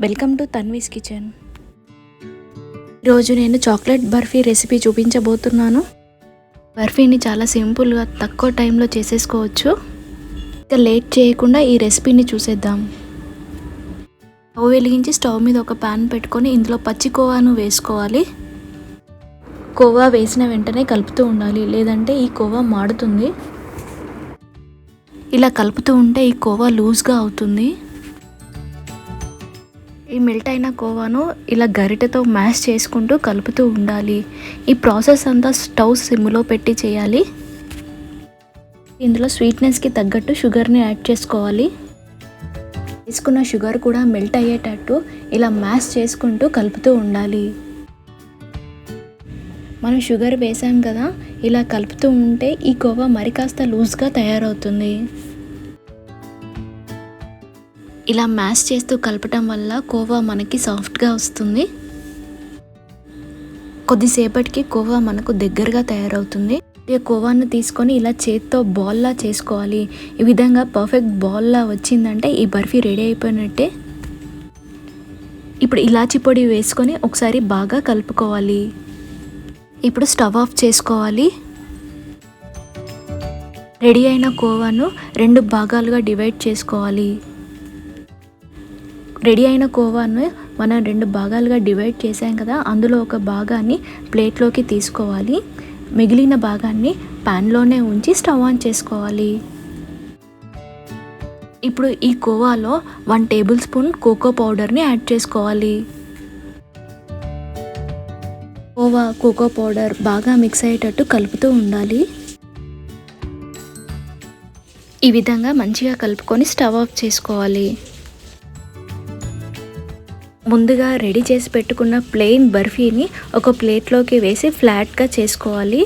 Welcome to Tanvi's kitchen. ఈరోజు నేను chocolate barfi recipe చూపించబోతున్నాను. బర్ఫీని చాలా సింపుల్గా తక్కువ టైంలో చేసేసుకోవచ్చు. ఇంకా లేట్ చేయకుండా ఈ రెసిపీని చూసేద్దాం. స్టవ్ వెలిగించి స్టవ్ మీద ఒక ప్యాన్ పెట్టుకొని ఇందులో పచ్చి కోవాను వేసుకోవాలి. కోవా వేసిన వెంటనే కలుపుతూ ఉండాలి లేదంటే ఈ కోవా మాడుతుంది. ఇలా కలుపుతూ ఉంటే ఈ కోవా లూజ్గా అవుతుంది. ఈ మెల్ట్ అయిన కోవాను ఇలా గరిటెతో మ్యాష్ చేసుకుంటూ కలుపుతూ ఉండాలి. ఈ ప్రాసెస్ అంతా స్టవ్ సిమ్లో పెట్టి చేయాలి. ఇందులో స్వీట్నెస్కి తగ్గట్టు షుగర్ని యాడ్ చేసుకోవాలి. తీసుకున్న షుగర్ కూడా మెల్ట్ అయ్యేటట్టు ఇలా మ్యాష్ చేసుకుంటూ కలుపుతూ ఉండాలి. మనం షుగర్ వేసాం కదా ఇలా కలుపుతూ ఉంటే ఈ కోవా మరి కాస్త లూజ్గా తయారవుతుంది. ఇలా మ్యాష్ చేస్తూ కలపటం వల్ల కోవా మనకి సాఫ్ట్గా వస్తుంది. కొద్దిసేపటికి కోవా మనకు దగ్గరగా తయారవుతుంది. ఈ కోవాను తీసుకొని ఇలా చేత్తో బాల్లా చేసుకోవాలి. ఈ విధంగా పర్ఫెక్ట్ బాల్లా వచ్చిందంటే ఈ బర్ఫీ రెడీ అయిపోయినట్టే. ఇప్పుడు ఇలాచి పొడి వేసుకొని ఒకసారి బాగా కలుపుకోవాలి. ఇప్పుడు స్టవ్ ఆఫ్ చేసుకోవాలి. రెడీ అయిన కోవాను రెండు భాగాలుగా డివైడ్ చేసుకోవాలి. రెడీ అయిన కోవాను మనం రెండు భాగాలుగా డివైడ్ చేసాం కదా. అందులో ఒక భాగాన్ని ప్లేట్లోకి తీసుకోవాలి. మిగిలిన భాగాన్ని ప్యాన్లోనే ఉంచి స్టవ్ ఆన్ చేసుకోవాలి. ఇప్పుడు ఈ కోవాలో వన్ టేబుల్ స్పూన్ కోకో పౌడర్ని యాడ్ చేసుకోవాలి. కోవా కోకో పౌడర్ బాగా మిక్స్ అయ్యేటట్టు కలుపుతూ ఉండాలి. ఈ విధంగా మంచిగా కలుపుకొని స్టవ్ ఆఫ్ చేసుకోవాలి. ముందుగా రెడీ చేసి పెట్టుకున్న ప్లెయిన్ బర్ఫీని ఒక ప్లేట్లోకి వేసి ఫ్లాట్గా చేసుకోవాలి.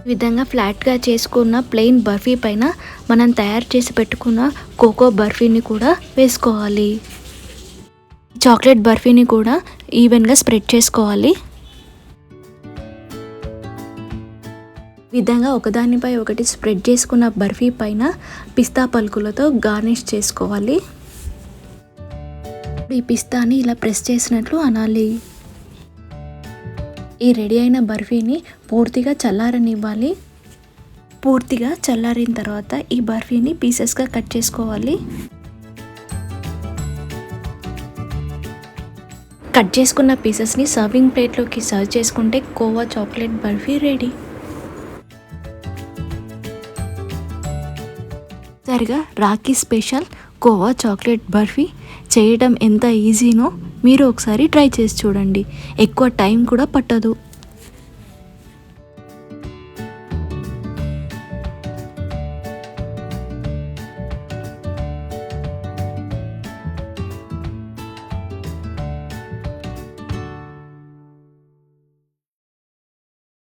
ఈ విధంగా ఫ్లాట్గా చేసుకున్న ప్లెయిన్ బర్ఫీ పైన మనం తయారు చేసి పెట్టుకున్న కోకో బర్ఫీని కూడా వేసుకోవాలి. చాక్లెట్ బర్ఫీని కూడా ఈవెన్గా స్ప్రెడ్ చేసుకోవాలి. విధంగా ఒకదానిపై ఒకటి స్ప్రెడ్ చేసుకున్న బర్ఫీ పైన పిస్తా పలుకులతో గార్నిష్ చేసుకోవాలి. ఈ పిస్తాని ఇలా ప్రెస్ చేసినట్లు అనాలి. ఈ రెడీ అయిన బర్ఫీని పూర్తిగా చల్లారనివ్వాలి. పూర్తిగా చల్లారిన తర్వాత ఈ బర్ఫీని పీసెస్గా కట్ చేసుకోవాలి. కట్ చేసుకున్న పీసెస్ని సర్వింగ్ ప్లేట్లోకి సర్వ్ చేసుకుంటే కోవా చాక్లెట్ బర్ఫీ రెడీ. సరిగా రాఖీ స్పెషల్ కోవా చాక్లెట్ బర్ఫీ చేయడం ఎంత ఈజీనో మీరు ఒకసారి ట్రై చేసి చూడండి. ఎక్కువ టైం కూడా పట్టదు.